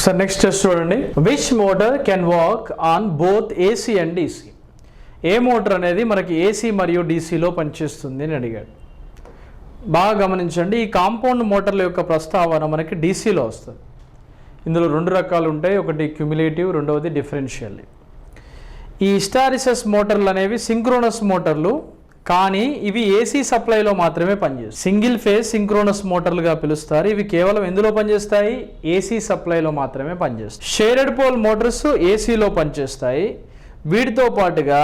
Sir next test చూడండి. Which motor can walk on both AC and DC a motor అనేది మనకి AC మరియు డీసీలో పనిచేస్తుంది అని అడిగాడు. బాగా గమనించండి ఈ కాంపౌండ్ మోటార్ల యొక్క ప్రస్తావన మనకి డీసీలో వస్తుంది. ఇందులో రెండు రకాలు ఉంటాయి ఒకటి క్యుములేటివ్ రెండవది డిఫరెన్షియల్ ఈ హిస్టారిసస్ మోటార్లు అనేవి సింక్రోనస్ మోటార్లు కానీ ఇవి ఏసీ సప్లైలో మాత్రమే పనిచేస్తాయి. సింగిల్ ఫేజ్ సింక్రోనస్ మోటార్లుగా పిలుస్తారు. ఇవి కేవలం ఎందులో పనిచేస్తాయి? ఏసీ సప్లైలో మాత్రమే పనిచేస్తాయి. షేడెడ్ పోల్ మోటార్స్ ఏసీలో పనిచేస్తాయి. వీటితో పాటుగా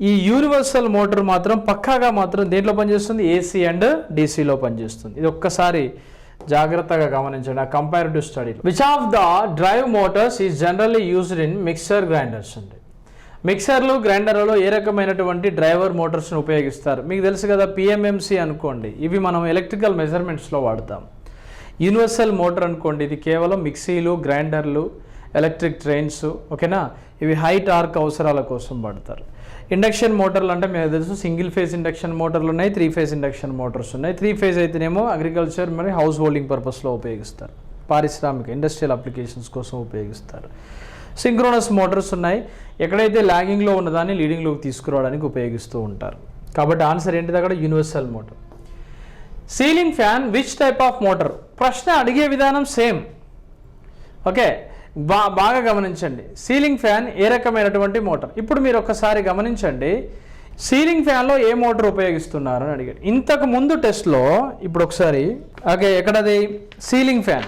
ఈ యూనివర్సల్ మోటార్ మాత్రం పక్కాగా మాత్రం దేంట్లో పనిచేస్తుంది? ఏసీ అండ్ డీసీలో పనిచేస్తుంది. ఇది ఒక్కసారి జాగ్రత్తగా గమనించండి. ఆ comparative study which of the drive motors is generally used in mixer grinders అండి. మిక్సర్లు గ్రైండర్లలో ఏ రకమైనటువంటి డ్రైవర్ మోటార్స్ని ఉపయోగిస్తారు? మీకు తెలుసు కదా పిఎంఎంసి అనుకోండి. ఇవి మనం ఎలక్ట్రికల్ మెజర్మెంట్స్లో వాడతాం. యూనివర్సల్ మోటార్ అనుకోండి. ఇది కేవలం మిక్సీలు గ్రైండర్లు ఎలక్ట్రిక్ ట్రైన్స్ ఓకేనా? ఇవి హై టార్క్ అవసరాల కోసం వాడతారు. ఇండక్షన్ మోటార్లు అంటే మీకు తెలుసు సింగిల్ ఫేజ్ ఇండక్షన్ మోటార్లు ఉన్నాయి త్రీ ఫేజ్ ఇండక్షన్ మోటార్స్ ఉన్నాయి. త్రీ ఫేజ్ అయితేనేమో అగ్రికల్చర్ మరియు హౌస్ హోల్డింగ్ పర్పస్లో ఉపయోగిస్తారు. పారిశ్రామిక ఇండస్ట్రియల్ అప్లికేషన్స్ కోసం ఉపయోగిస్తారు. సింక్రోనస్ మోటార్స్ ఉన్నాయి. ఎక్కడైతే ల్యాగింగ్లో ఉన్నదాన్ని లీడింగ్లోకి తీసుకురావడానికి ఉపయోగిస్తూ ఉంటారు. కాబట్టి ఆన్సర్ ఏంటిది అక్కడ universal motor ceiling fan which type of motor ప్రశ్న అడిగే విధానం సేమ్ ఓకే బా బాగా గమనించండి. సీలింగ్ ఫ్యాన్ ఏ రకమైనటువంటి మోటార్ ఇప్పుడు మీరు ఒకసారి గమనించండి. సీలింగ్ ఫ్యాన్లో ఏ మోటార్ ఉపయోగిస్తున్నారు అని అడిగాడు ఇంతకు ముందు టెస్ట్లో ఇప్పుడు ఒకసారి ఓకే ఎక్కడది? సీలింగ్ ఫ్యాన్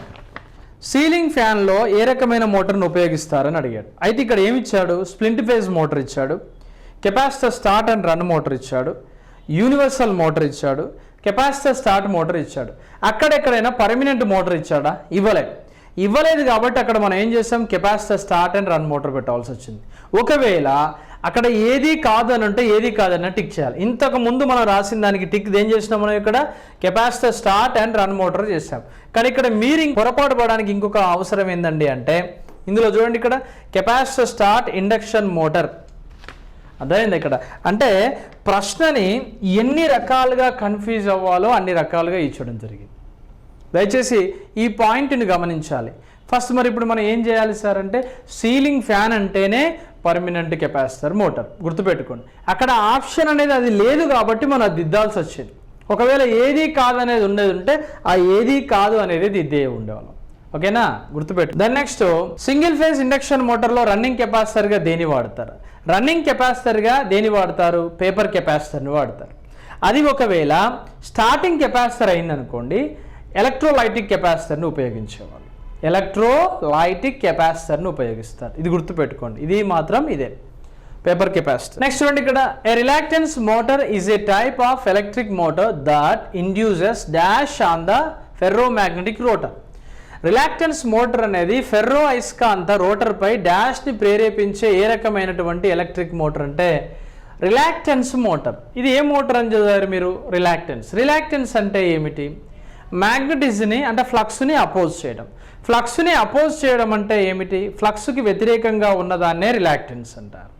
సీలింగ్ ఫ్యాన్లో ఏ రకమైన మోటార్ను ఉపయోగిస్తారని అడిగాడు. అయితే ఇక్కడ ఏమి ఇచ్చాడు? స్ప్లింట్ ఫేజ్ మోటార్ ఇచ్చాడు. Capacitor start and run motor ఇచ్చాడు. యూనివర్సల్ మోటార్ ఇచ్చాడు. కెపాసిటర్ స్టార్ట్ మోటార్ ఇచ్చాడు. అక్కడెక్కడైనా పర్మినెంట్ మోటార్ ఇచ్చాడా? ఇవ్వలేదు. ఇవ్వలేదు కాబట్టి అక్కడ మనం ఏం చేసాం? Capacitor start and run motor పెట్టాల్సి వచ్చింది. ఒకవేళ అక్కడ ఏది కాదు అని అంటే ఏది కాదని టిక్ చేయాలి. ఇంతకు ముందు మనం రాసిన దానికి టిక్ ఏం చేసినాం మనం ఇక్కడ? Capacitor start and run motor చేసాం కానీ ఇక్కడ మీరు పొరపాటు పడడానికి ఇంకొక అవసరం ఏందండి అంటే ఇందులో చూడండి ఇక్కడ కెపాసిటర్ స్టార్ట్ ఇండక్షన్ మోటార్. అర్థమైంది ఇక్కడ? అంటే ప్రశ్నని ఎన్ని రకాలుగా కన్ఫ్యూజ్ అవ్వాలో అన్ని రకాలుగా ఇచ్చడం జరిగింది. దయచేసి ఈ పాయింట్ని గమనించాలి. ఫస్ట్ మరి ఇప్పుడు మనం ఏం చేయాలి సార్ అంటే సీలింగ్ ఫ్యాన్ అంటేనే పర్మినెంట్ కెపాసిటర్ మోటార్. గుర్తుపెట్టుకోండి. అక్కడ ఆప్షన్ అనేది అది లేదు కాబట్టి మనం అది దిద్దాల్సి వచ్చేది. ఒకవేళ ఏది కాదు అనేది ఉండేది ఉంటే ఆ ఏది కాదు అనేది దిద్దే ఉండేవాళ్ళం. ఓకేనా? గుర్తుపెట్టు. దాని నెక్స్ట్ సింగిల్ ఫేజ్ ఇండక్షన్ మోటార్లో రన్నింగ్ కెపాసిటర్గా దేని వాడతారు? రన్నింగ్ కెపాసిటర్గా దేని వాడతారు? పేపర్ కెపాసిటర్ని వాడతారు. అది ఒకవేళ స్టార్టింగ్ కెపాసిటర్ అయిందనుకోండి ఎలక్ట్రోలైటిక్ కెపాసిటర్ని ఉపయోగించేవాళ్ళు. ఎలక్ట్రోలైటిక్ కెపాసిటర్ని ఉపయోగిస్తారు. ఇది గుర్తుపెట్టుకోండి. ఇది మాత్రం ఇదే. Paper capacitor. నెక్స్ట్ చూడండి ఇక్కడ. A reluctance motor is a type of electric motor that induces dash on the ferro magnetic rotor reluctance motor అనేది ఫెర్రో అయస్కాంత రోటర్పై డాష్ని ప్రేరేపించే ఏ రకమైనటువంటి ఎలక్ట్రిక్ మోటార్ అంటే రిలాక్టెన్స్ మోటార్ ఇది ఏ మోటార్ అని చదివారు మీరు? రిలాక్టెన్స్ రిలాక్టెన్స్ అంటే ఏమిటి? మ్యాగ్నెటిజ్ని అంటే ఫ్లక్స్ని అపోజ్ చేయడం. ఫ్లక్స్ని అపోజ్ చేయడం అంటే ఏమిటి? ఫ్లక్స్కి వ్యతిరేకంగా ఉన్నదాన్నే రిలాక్టెన్స్ అంటారు.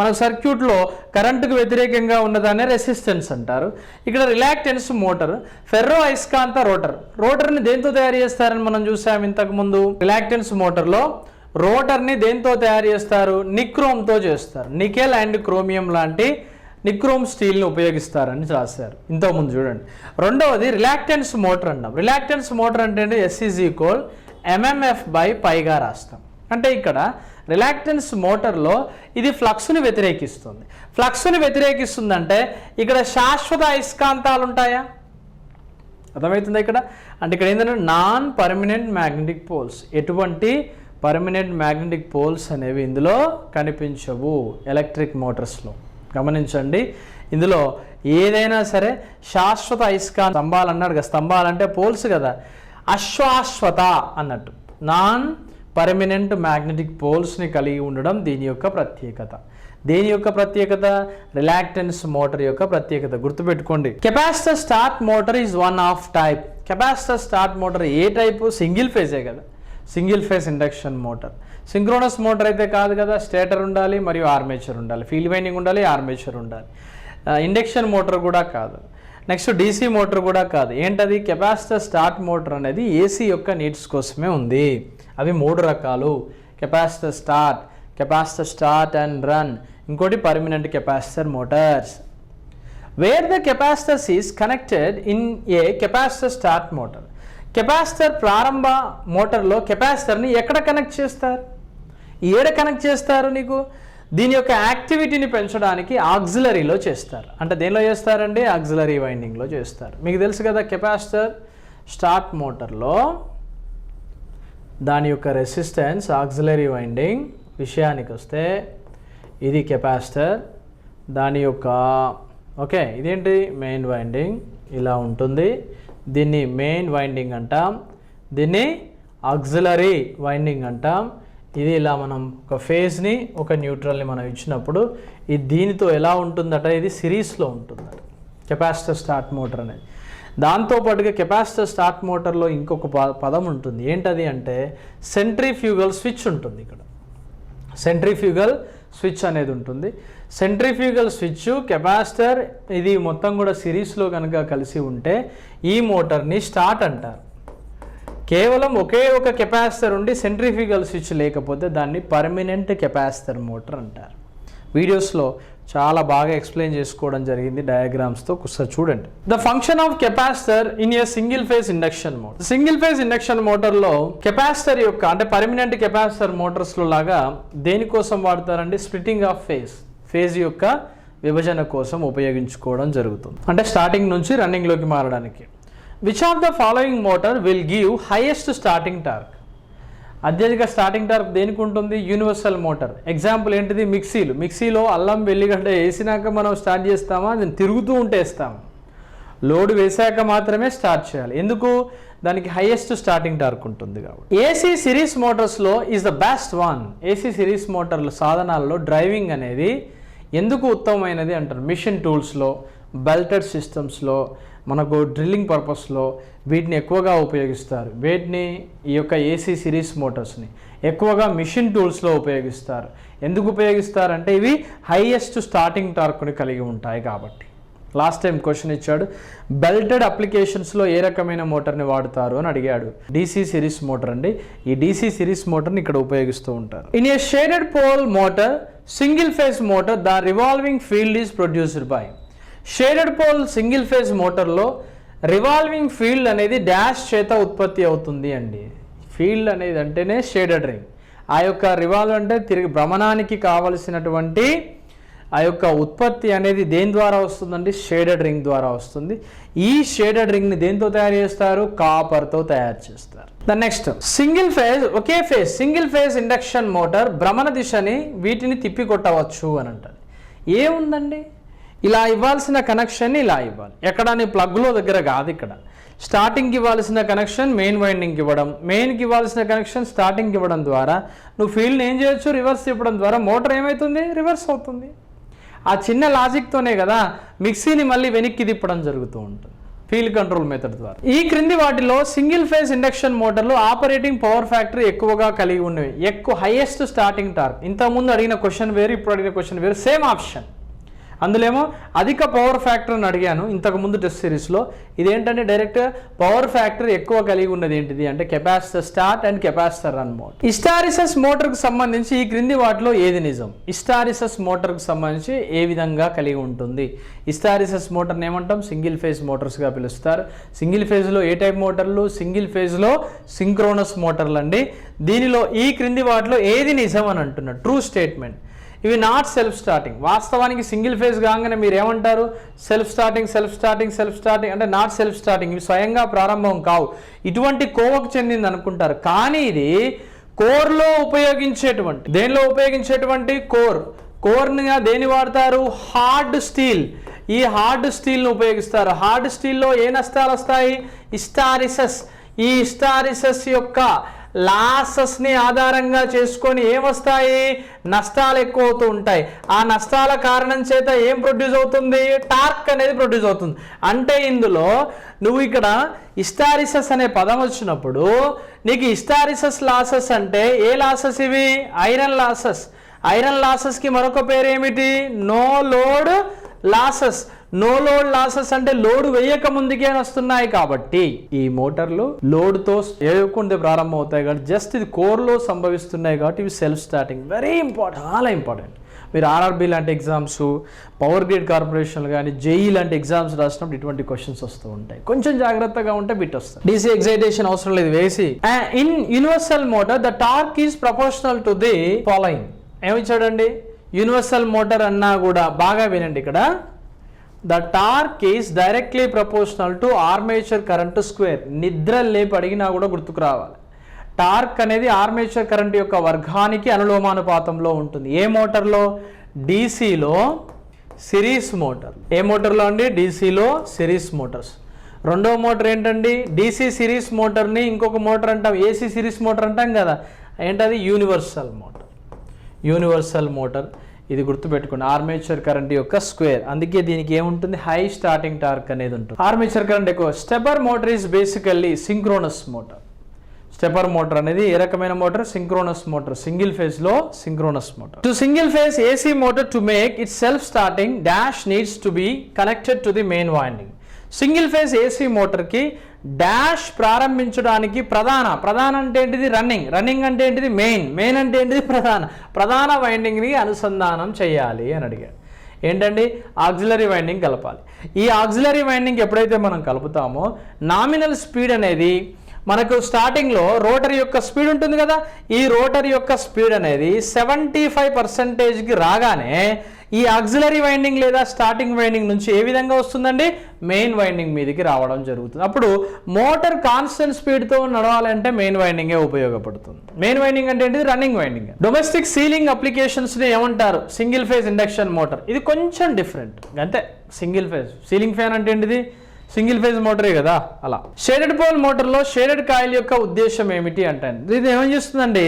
మన సర్క్యూట్లో కరెంటుకు వ్యతిరేకంగా ఉన్నదాన్నే రెసిస్టెన్స్ అంటారు. ఇక్కడ రిలాక్టెన్స్ మోటార్ ఫెర్రో అయస్కాంత రోటర్. రోటర్ని దేంతో తయారు చేస్తారని మనం చూసాం ఇంతకుముందు. రిలాక్టెన్స్ మోటార్లో రోటర్ని దేంతో తయారు చేస్తారు? నిక్రోమ్తో చేస్తారు. నికెల్ అండ్ క్రోమియం లాంటి నిక్రోమ్ స్టీల్ని ఉపయోగిస్తారని రాశారు. ఇంతకుముందు చూడండి. రెండవది రిలాక్టెన్స్ మోటార్ అన్నాం రిలాక్టెన్స్ మోటార్ అంటే ఎస్ఈజ్ ఈక్వల్ ఎంఎంఎఫ్ బై పైగా రాస్తాం. అంటే ఇక్కడ రిలాక్టెన్స్ మోటార్లో ఇది ఫ్లక్స్ని వ్యతిరేకిస్తుంది. ఫ్లక్స్ని వ్యతిరేకిస్తుందంటే ఇక్కడ శాశ్వత అయస్కాంతాలు ఉంటాయా? అర్థమవుతుందా ఇక్కడ? అంటే ఇక్కడ ఏంటంటే నాన్ పర్మనెంట్ మ్యాగ్నెటిక్ పోల్స్. ఎటువంటి పర్మనెంట్ మ్యాగ్నెటిక్ పోల్స్ అనేవి ఇందులో కనిపించవు ఎలక్ట్రిక్ మోటార్స్లో. గమనించండి. ఇందులో ఏదైనా సరే శాశ్వత ఐస్కాన్ స్తంభాలు అన్నాడు కదా స్తంభాలు అంటే పోల్స్ కదా. అశ్వాశ్వత అన్నట్టు. నాన్ పర్మనెంట్ మ్యాగ్నెటిక్ పోల్స్ని కలిగి ఉండడం దీని యొక్క ప్రత్యేకత. దేని యొక్క ప్రత్యేకత? రిలాక్టెన్స్ మోటార్ యొక్క ప్రత్యేకత. గుర్తుపెట్టుకోండి. Capacitor start motor is one of type capacitor start motor a type? Single ఫేజే కదా. Single phase induction motor. Synchronous motor అయితే కాదు కదా స్టేటర్ ఉండాలి మరియు ఆర్మేచర్ ఉండాలి. ఫీల్ వైండింగ్ ఉండాలి ఆర్మేచర్ ఉండాలి. ఇండక్షన్ మోటార్ కూడా కాదు. నెక్స్ట్ డీసీ మోటార్ కూడా కాదు. ఏంటది? కెపాసిటర్ స్టార్ట్ మోటార్ అనేది ఏసీ యొక్క నీడ్స్ కోసమే ఉంది. అవి మూడు రకాలు. Capacitor start capacitor start and run. ఇంకోటి permanent capacitor motors. Where the capacitors is connected in a capacitor start motor. Capacitor ప్రారంభ మోటార్లో కెపాసిటర్ని ఎక్కడ కనెక్ట్ చేస్తారు? ఏడ కనెక్ట్ చేస్తారు నీకు? దీని యొక్క యాక్టివిటీని పెంచడానికి ఆక్సిలరీలో చేస్తారు. అంటే దేనిలో చేస్తారండి? ఆక్సిలరీ వైండింగ్లో చేస్తారు. మీకు తెలుసు కదా కెపాసిటర్ స్టార్ట్ మోటార్లో దాని యొక్క రెసిస్టెన్స్ ఆక్సిలరీ వైండింగ్ విషయానికి వస్తే ఇది కెపాసిటర్. దాని యొక్క ఓకే ఇదేంటి? మెయిన్ వైండింగ్ ఇలా ఉంటుంది. దీన్ని మెయిన్ వైండింగ్ అంటాం. దీన్ని ఆక్సిలరీ వైండింగ్ అంటాం. ఇది ఇలా మనం ఒక ఫేజ్ని ఒక న్యూట్రల్ని మనం ఇచ్చినప్పుడు ఇది దీనితో ఎలా ఉంటుందట? ఇది సిరీస్లో ఉంటుందట. కెపాసిటర్ స్టార్ట్ మోటార్ అనేది. దాంతోపాటుగా కెపాసిటర్ స్టార్ట్ మోటార్లో ఇంకొక పదం ఉంటుంది. ఏంటది అంటే సెంట్రిఫ్యూగల్ స్విచ్ ఉంటుంది ఇక్కడ. సెంట్రిఫ్యూగల్ స్విచ్ అనేది ఉంటుంది. సెంట్రిఫ్యూగల్ స్విచ్ కెపాసిటర్ ఇది మొత్తం కూడా సిరీస్లో కనుక కలిసి ఉంటే ఈ మోటార్ని స్టార్ట్ అంటారు. కేవలం ఒకే ఒక కెపాసిటర్ ఉండి సెంట్రిఫ్యూగల్ స్విచ్ లేకపోతే దాన్ని పర్మనెంట్ కెపాసిటర్ మోటార్ అంటారు. వీడియోస్లో చాలా బాగా ఎక్స్ప్లెయిన్ చేసుకోవడం జరిగింది డయాగ్రామ్స్తో. ఒకసారి చూడండి. The function of capacitor in a single phase induction motor single phase induction మోటార్లో capacitor యొక్క అంటే పర్మనెంట్ కెపాసిటర్ మోటార్స్లో లాగా దేనికోసం వాడతారండి స్ప్లిటింగ్ ఆఫ్ ఫేజ్ ఫేజ్ యొక్క విభజన కోసం ఉపయోగించుకోవడం జరుగుతుంది. అంటే స్టార్టింగ్ నుంచి రన్నింగ్లోకి మారడానికి. Which of the following motor will give highest starting torque అత్యధిక స్టార్టింగ్ టార్క్ దేనికి ఉంటుంది? యూనివర్సల్ మోటార్ ఎగ్జాంపుల్ ఏంటిది? మిక్సీలు మిక్సీలో అల్లం వెల్లిగడ్డ వేసినాక మనం స్టార్ట్ చేస్తామా? అది తిరుగుతూ ఉంటే వేస్తాము లోడ్ వేశాక మాత్రమే స్టార్ట్ చేయాలి. ఎందుకు? దానికి హైయెస్ట్ స్టార్టింగ్ టార్క్ ఉంటుంది కాబట్టి. AC series మోటార్స్లో is the best one AC series మోటార్ల సాధనాల్లో డ్రైవింగ్ అనేది ఎందుకు ఉత్తమమైనది అంటారు? మిషన్ టూల్స్లో బెల్టెడ్ సిస్టమ్స్లో మనకు డ్రిల్లింగ్ పర్పస్లో వీటిని ఎక్కువగా ఉపయోగిస్తారు. వీటిని ఈ యొక్క ఏసీ సిరీస్ మోటార్స్ని ఎక్కువగా మిషన్ టూల్స్లో ఉపయోగిస్తారు. ఎందుకు ఉపయోగిస్తారంటే ఇవి హైయెస్ట్ స్టార్టింగ్ టార్క్ని కలిగి ఉంటాయి కాబట్టి. లాస్ట్ టైం క్వశ్చన్ ఇచ్చాడు బెల్టెడ్ అప్లికేషన్స్లో ఏ రకమైన మోటార్ని వాడతారు అని అడిగాడు. డీసీ సిరీస్ మోటార్ అండి. ఈ డీసీ సిరీస్ మోటార్ని ఇక్కడ ఉపయోగిస్తూ ఉంటారు. In a shaded pole motor single phase motor the revolving field is produced by shaded pole single phase మోటార్లో revolving field అనేది డాష్ చేత ఉత్పత్తి అవుతుంది అండి. ఫీల్డ్ అనేది అంటేనే షేడెడ్ రింగ్. ఆ యొక్క రివాల్వ్ అంటే తిరిగి భ్రమణానికి కావలసినటువంటి ఆ యొక్క ఉత్పత్తి అనేది దేని ద్వారా వస్తుందండి? షేడెడ్ రింగ్ ద్వారా వస్తుంది. ఈ షేడెడ్ రింగ్ని దేంతో తయారు చేస్తారు? కాపర్తో తయారు చేస్తారు. The next single phase okay phase single phase induction motor భ్రమణ దిశని వీటిని తిప్పి కొట్టవచ్చు అని అంటారు. ఏముందండి? ఇలా ఇవ్వాల్సిన కనెక్షన్ ఇలా ఇవ్వాలి. ఎక్కడ నీ ప్లగ్లో దగ్గర కాదు ఇక్కడ. స్టార్టింగ్కి ఇవ్వాల్సిన కనెక్షన్ మెయిన్ వైండింగ్కి ఇవ్వడం. మెయిన్కి ఇవ్వాల్సిన కనెక్షన్ స్టార్టింగ్కి ఇవ్వడం ద్వారా నువ్వు ఫీల్డ్ని ఏం చేయొచ్చు? రివర్స్ ఇవ్వడం ద్వారా మోటార్ ఏమవుతుంది రివర్స్ అవుతుంది. ఆ చిన్న లాజిక్తోనే కదా మిక్సీని మళ్ళీ వెనక్కి తిప్పడం జరుగుతూ ఉంటుంది. ఫీల్డ్ కంట్రోల్ మెథడ్ ద్వారా. ఈ క్రింది వాటిలో సింగిల్ ఫేజ్ ఇండక్షన్ మోటార్లు ఆపరేటింగ్ పవర్ ఫ్యాక్టరీ ఎక్కువగా కలిగి ఉన్నవి. ఎక్కువ హైయెస్ట్ స్టార్టింగ్ టార్క్ ఇంతకుముందు అడిగిన క్వశ్చన్ వేరు ఇప్పుడు అడిగిన క్వశ్చన్ వేరు సేమ్ ఆప్షన్ అందులేమో అధిక పవర్ ఫ్యాక్టర్ని అడిగాను ఇంతకుముందు టెస్ట్ సిరీస్లో ఇదేంటంటే డైరెక్ట్ పవర్ ఫ్యాక్టర్ ఎక్కువ కలిగి ఉన్నది ఏంటిది అంటే capacitor start and capacitor run mode hysteresis మోటార్కు సంబంధించి ఈ క్రింది వాటిలో ఏది నిజం? ఇస్టారిసస్ మోటార్కు సంబంధించి ఏ విధంగా కలిగి ఉంటుంది? ఇస్టారిసస్ మోటార్ని ఏమంటాం? సింగిల్ ఫేజ్ మోటార్స్గా పిలుస్తారు. సింగిల్ ఫేజ్లో ఏ టైప్ మోటార్లు సింగిల్ ఫేజ్లో సింక్రోనస్ మోటార్లు అండి. దీనిలో ఈ క్రింది వాటిలో ఏది నిజం అని అంటున్నారు ట్రూ స్టేట్మెంట్ ఇవి నాట్ సెల్ఫ్ స్టార్టింగ్ వాస్తవానికి సింగిల్ ఫేజ్ కాగానే మీరు ఏమంటారు self starting self starting self starting అంటే నాట్ సెల్ఫ్ స్టార్టింగ్ ఇవి స్వయంగా ప్రారంభం కావు. ఇటువంటి కోవకు చెందింది అనుకుంటారు. కానీ ఇది కోర్లో ఉపయోగించేటువంటి దేనిలో ఉపయోగించేటువంటి కోర్? కోర్నిగా దేని వాడతారు? Hard steel. ఈ హార్డ్ స్టీల్ను ఉపయోగిస్తారు. హార్డ్ స్టీల్లో ఏ నష్టాలు వస్తాయి? ఇస్టారిసస్ ఈ ఇస్టారిసస్ యొక్క లాసెస్ని ఆధారంగా చేసుకొని ఏమొస్తాయి నష్టాలు ఎక్కువ అవుతూ ఉంటాయి. ఆ నష్టాల కారణం చేత ఏం ప్రొడ్యూస్ అవుతుంది? టార్క్ అనేది ప్రొడ్యూస్ అవుతుంది. అంటే ఇందులో నువ్వు ఇక్కడ ఇస్టారిసస్ అనే పదం వచ్చినప్పుడు నీకు ఇస్టారిసస్ లాసెస్ అంటే ఏ లాసెస్ ఇవి? Iron losses. ఐరన్ లాసెస్కి మరొక పేరు ఏమిటి no load losses. No load losses అంటే లోడ్ వేయక ముందుకే వస్తున్నాయి కాబట్టి ఈ మోటార్లు లోడ్తో వేయకుండా ప్రారంభం అవుతాయి కాబట్టి జస్ట్ ఇది కోర్లో సంభవిస్తున్నాయి కాబట్టి ఇవి సెల్ఫ్ స్టార్టింగ్ వెరీ ఇంపార్టెంట్ చాలా ఇంపార్టెంట్ మీరు ఆర్ఆర్బీ లాంటి ఎగ్జామ్స్ పవర్ గ్రిడ్ కార్పొరేషన్ కానీ జేఈ లాంటి ఎగ్జామ్స్ రాసినప్పుడు ఇటువంటి క్వశ్చన్స్ వస్తూ ఉంటాయి. కొంచెం జాగ్రత్తగా ఉంటే బిట్ వస్తాయి డీసీ ఎగ్జైటేషన్ అవసరం లేదు వేసి. In universal motor the torque is proportional to the following ఏమిచ్చాడండి universal motor అన్నా కూడా బాగా వినండి ఇక్కడ. The torque is directly proportional to armature current square నిద్ర లేపి అడిగినా కూడా గుర్తుకు రావాలి. టార్క్ అనేది ఆర్మేచర్ కరెంట్ యొక్క వర్గానికి అనులోమానుపాతంలో ఉంటుంది. ఏ మోటార్లో? డీసీలో సిరీస్ మోటార్. ఏ మోటార్లో అండి? డీసీలో సిరీస్ మోటార్స్. రెండవ మోటార్ ఏంటండి? డీసీ సిరీస్ మోటార్ని ఇంకొక మోటార్ అంటాం. ఏసీ సిరీస్ మోటార్ అంటాం కదా. ఏంటది? Universal motor. Universal motor. ఇది గుర్తుపెట్టుకోండి. ఆర్మేచర్ కరెంట్ యొక్క స్క్వేర్ అందుకే దీనికి ఏముంటుంది? హై స్టార్టింగ్ టార్క్ అనేది ఉంటుంది. ఆర్మేచర్ కరెంట్ ఎక్కువ. Stepper motor is basically synchronous motor stepper motor అనేది ఏ రకమైన మోటార్ సింక్రోనస్ మోటార్ సింగిల్ ఫేజ్లో synchronous motor to single phase AC motor to make it self starting dash needs to be connected to the main winding single phase AC మోటార్కి dash ప్రారంభించడానికి ప్రధాన. ప్రధాన అంటే ఏంటిది? Running. Running అంటే ఏంటిది? Main. Main అంటే ఏంటిది? ప్రధాన. ప్రధాన వైండింగ్ని అనుసంధానం చేయాలి అని అడిగాడు. ఏంటండి? ఆక్సిలరీ వైండింగ్ కలపాలి. ఈ ఆక్సిలరీ వైండింగ్ ఎప్పుడైతే మనం కలుపుతామో నామినల్ స్పీడ్ అనేది మనకు స్టార్టింగ్లో రోటర్ యొక్క స్పీడ్ ఉంటుంది కదా? ఈ రోటర్ యొక్క స్పీడ్ అనేది సెవెంటీ ఫైవ్ పర్సెంటేజ్కి రాగానే ఈ ఆక్సిలరీ వైండింగ్ లేదా స్టార్టింగ్ వైండింగ్ నుంచి ఏ విధంగా వస్తుందండి? మెయిన్ వైండింగ్ మీదకి రావడం జరుగుతుంది. అప్పుడు మోటార్ కాన్స్టెంట్ స్పీడ్తో నడవాలంటే మెయిన్ వైండింగే ఉపయోగపడుతుంది. మెయిన్ వైండింగ్ అంటే ఏంటిది? రన్నింగ్ వైండింగ్ డొమెస్టిక్ సీలింగ్ అప్లికేషన్స్ని ఏమంటారు? సింగిల్ ఫేజ్ ఇండక్షన్ మోటార్ ఇది కొంచెం డిఫరెంట్ అంతే. సింగిల్ ఫేజ్ సీలింగ్ ఫ్యాన్ అంటే ఏంటిది? సింగిల్ ఫేజ్ మోటరే కదా అలా. షేడెడ్ పోల్ మోటార్లో షేడెడ్ కాయిల్ యొక్క ఉద్దేశం ఏమిటి అంటే ఇది ఏమని చేస్తుందండి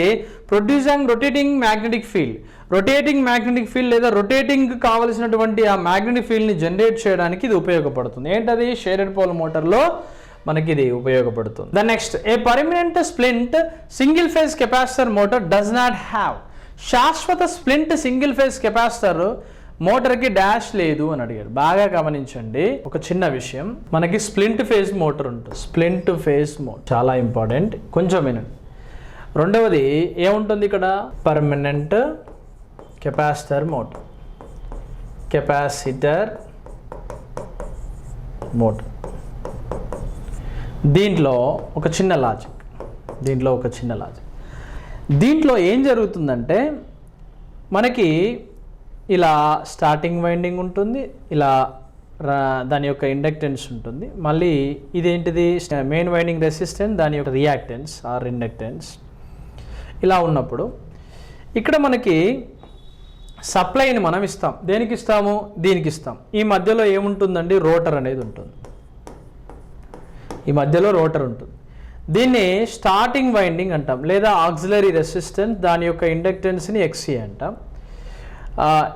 producing rotating magnetic field. Rotating magnetic field లేదా రొటేటింగ్ కావలసినటువంటి ఆ మ్యాగ్నెటిక్ ఫీల్డ్ని జనరేట్ చేయడానికి ఇది ఉపయోగపడుతుంది. ఏంటది? షేడెడ్ పోల్ మోటార్లో మనకి ఇది ఉపయోగపడుతుంది. The next a permanent split single phase capacitor motor does not have శాశ్వత స్ప్లింట్ సింగిల్ ఫేజ్ కెపాసిటర్ మోటార్కి డాష్ లేదు అని అడిగాడు. బాగా గమనించండి. ఒక చిన్న విషయం. మనకి స్ప్లింట్ ఫేజ్ మోటార్ ఉంటుంది. స్ప్లింట్ ఫేజ్ మోటార్ చాలా ఇంపార్టెంట్. కొంచెం వినండి. రెండవది ఏముంటుంది ఇక్కడ? Permanent capacitor motor. Capacitor motor. దీంట్లో ఒక చిన్న లాజిక్. దీంట్లో ఒక చిన్న లాజిక్. దీంట్లో ఏం జరుగుతుందంటే మనకి ఇలా స్టార్టింగ్ వైండింగ్ ఉంటుంది ఇలా రా- దాని యొక్క ఇండక్టెన్స్ ఉంటుంది. మళ్ళీ ఇదేంటిది? మెయిన్ వైండింగ్ రెసిస్టెన్స్ దాని యొక్క రియాక్టెన్స్ ఆర్ ఇండక్టెన్స్ ఇలా ఉన్నప్పుడు ఇక్కడ మనకి సప్లైని మనం ఇస్తాం. దేనికి ఇస్తాము? దీనికి ఇస్తాం. ఈ మధ్యలో ఏముంటుందండి? రోటర్ అనేది ఉంటుంది. ఈ మధ్యలో రోటర్ ఉంటుంది. దీన్ని స్టార్టింగ్ వైండింగ్ అంటాం లేదా ఆక్సిలరీ రెసిస్టెన్స్ దాని యొక్క ఇండక్టెన్స్ని ఎక్సీ అంటాం.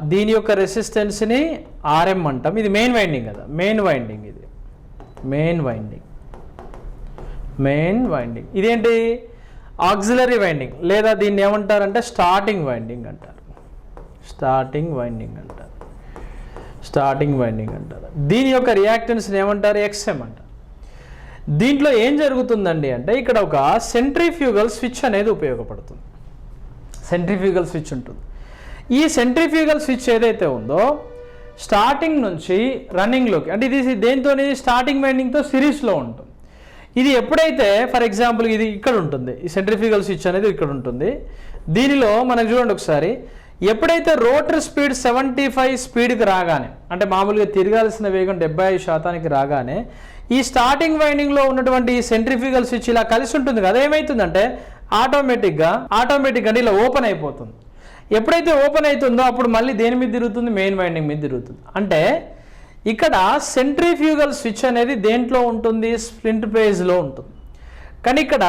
దీని యొక్క రెసిస్టెన్స్ని ఆర్ఎం అంటాం. ఇది మెయిన్ వైండింగ్ కదా. మెయిన్ వైండింగ్ ఇది. Main winding. Main winding. ఇదేంటి? Auxiliary winding. లేదా దీన్ని ఏమంటారంటే స్టార్టింగ్ వైండింగ్ అంటారు. స్టార్టింగ్ వైండింగ్ అంటారు. స్టార్టింగ్ వైండింగ్ అంటారు. దీని యొక్క రియాక్టెన్స్ని ఏమంటారు? ఎక్స్ఎం అంటారు. దీంట్లో ఏం జరుగుతుందండి అంటే ఇక్కడ ఒక సెంట్రిఫ్యూగల్ స్విచ్ అనేది ఉపయోగపడుతుంది. సెంట్రిఫ్యూగల్ స్విచ్ ఉంటుంది. ఈ సెంట్రిఫ్యూగల్ స్విచ్ ఏదైతే ఉందో స్టార్టింగ్ నుంచి రన్నింగ్లోకి అంటే ఇది దేంతో స్టార్టింగ్ వైండింగ్తో సిరీస్లో ఉంటుంది. ఇది ఎప్పుడైతే ఫర్ ఎగ్జాంపుల్ ఇది ఇక్కడ ఉంటుంది ఈ సెంట్రిఫ్యూగల్ స్విచ్ అనేది ఇక్కడ ఉంటుంది దీనిలో మనకు చూడండి ఒకసారి ఎప్పుడైతే రోటర్ స్పీడ్ సెవెంటీ ఫైవ్ స్పీడ్కి రాగానే అంటే మామూలుగా తిరగాల్సిన వేగం డెబ్బై ఐదు శాతానికి రాగానే ఈ స్టార్టింగ్ వైండింగ్లో ఉన్నటువంటి ఈ సెంట్రిఫ్యూగల్ స్విచ్ ఇలా కలిసి ఉంటుంది కదా ఏమవుతుందంటే ఆటోమేటిక్గా ఆటోమేటిక్గా ఇలా ఓపెన్ అయిపోతుంది. ఎప్పుడైతే ఓపెన్ అవుతుందో అప్పుడు మళ్ళీ దేని మీద తిరుగుతుంది? మెయిన్ వైండింగ్ మీద తిరుగుతుంది. అంటే ఇక్కడ సెంట్రిఫ్యూగల్ స్విచ్ అనేది దేంట్లో ఉంటుంది? స్ప్లింట్ ఫేజ్లో ఉంటుంది. కానీ ఇక్కడ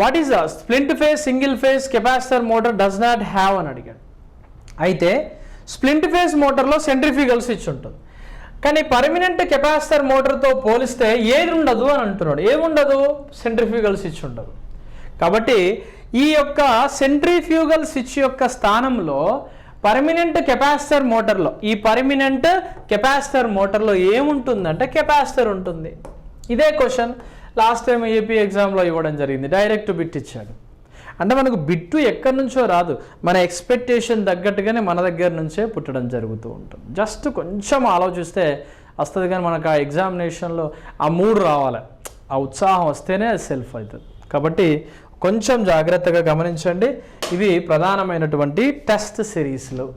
what is the split phase single phase capacitor motor does not have అని అడిగాడు. అయితే స్ప్లింట్ ఫేజ్ మోటార్లో సెంట్రిఫ్యూగల్ స్విచ్ ఉంటుంది. కానీ పర్మినెంట్ కెపాసిటర్ మోటార్తో పోలిస్తే ఏది ఉండదు అని అంటున్నాడు. ఏముండదు? సెంట్రిఫ్యూగల్ స్విచ్ ఉండదు. కాబట్టి ఈ యొక్క సెంట్రిఫ్యూగల్ స్విచ్ యొక్క స్థానంలో పర్మినెంట్ కెపాసిటర్ మోటార్లో ఈ పర్మినెంట్ కెపాసిటర్ మోటార్లో ఏముంటుందంటే కెపాసిటర్ ఉంటుంది. ఇదే క్వశ్చన్. లాస్ట్ టైం ఏపీ ఎగ్జామ్లో ఇవ్వడం జరిగింది. డైరెక్ట్ బిట్ ఇచ్చాడు. అంటే మనకు బిట్టు ఎక్కడి నుంచో రాదు. మన ఎక్స్పెక్టేషన్ తగ్గట్టుగానే మన దగ్గర నుంచే పుట్టడం జరుగుతూ ఉంటుంది. జస్ట్ కొంచెం ఆలోచిస్తే వస్తుంది కానీ మనకు ఆ ఎగ్జామినేషన్లో ఆ మూడు రావాలి. ఆ ఉత్సాహం వస్తేనే అది సెల్ఫ్ అవుతుంది. కాబట్టి కొంచెం జాగ్రత్తగా గమనించండి. ఇవి ప్రధానమైనటువంటి టెస్ట్ సిరీస్లు.